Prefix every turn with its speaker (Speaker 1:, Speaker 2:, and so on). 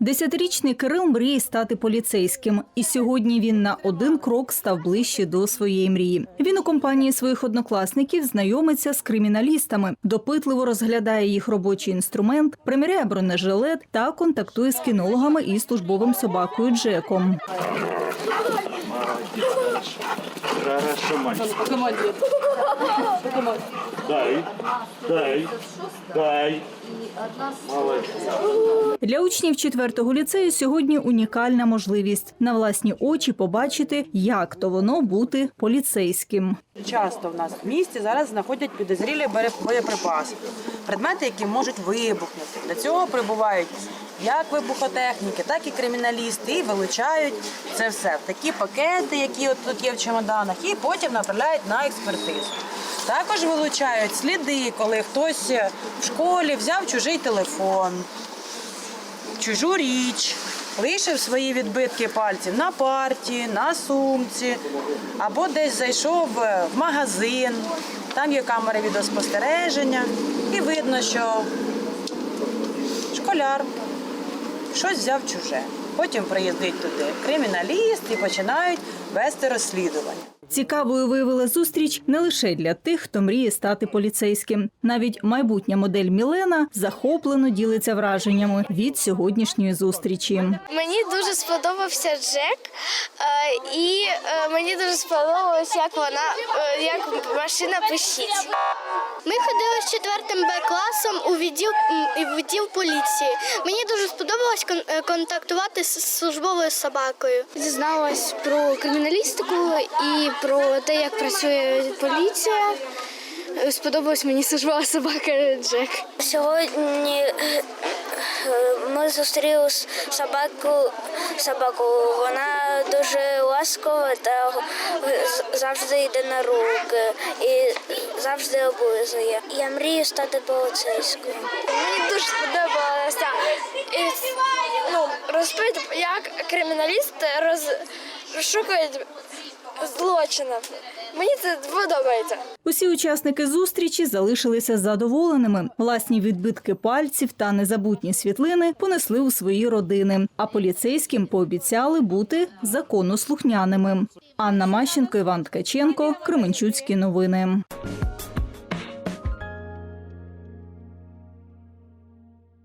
Speaker 1: Десятирічний Кирил мріє стати поліцейським, і сьогодні він на один крок став ближче до своєї мрії. Він у компанії своїх однокласників знайомиться з криміналістами, допитливо розглядає їх робочий інструмент, приміряє бронежилет та контактує з кінологами і службовим собакою Джеком.
Speaker 2: Хорошо, мальчик. Дай, дай, дай. Молодец.
Speaker 1: Для учнів четвертого ліцею сьогодні унікальна можливість на власні очі побачити, як то воно бути поліцейським.
Speaker 3: Часто в нас в місті зараз знаходять підозрілі боєприпаси, предмети, які можуть вибухнути. Для цього прибувають як вибухотехніки, так і криміналісти, і вилучають це все в такі пакети, які от тут є в чемоданах, і потім направляють на експертизу. Також вилучають сліди, коли хтось в школі взяв чужий телефон, чужу річ, лишив свої відбитки пальців на парті, на сумці, або десь зайшов в магазин, там є камери відеоспостереження, і видно, що школяр щось взяв чуже. Потім приїздить туди криміналіст і починають вести розслідування.
Speaker 1: Цікавою виявила зустріч не лише для тих, хто мріє стати поліцейським. Навіть майбутня модель Мілена захоплено ділиться враженнями від сьогоднішньої зустрічі.
Speaker 4: Мені дуже сподобався Джек, е, і е, мені дуже сподобалось, як вона е, як машина пишіть. Ми ходили з четвертим Б класом у відділ відділ поліції. Мені дуже сподобалось кон- контактувати з службовою собакою. Дізналась про криміналістику і про те, як працює поліція. Сподобалась мені службова собака Джек.
Speaker 5: Сьогодні е, ми зустріли собаку, собаку. Вона дуже ласкова та завжди йде на руки і завжди облизує. Я мрію стати поліцейською.
Speaker 4: Мені дуже сподобалося і, ну, розповідь, як криміналісти роз, розшукують злочинів. Мені це подобається.
Speaker 1: Усі учасники зустрічі залишилися задоволеними. Власні відбитки пальців та незабутні світлини понесли у свої родини. А поліцейським пообіцяли бути законослухняними. Анна Мащенко, Іван Ткаченко, Кременчуцькі новини.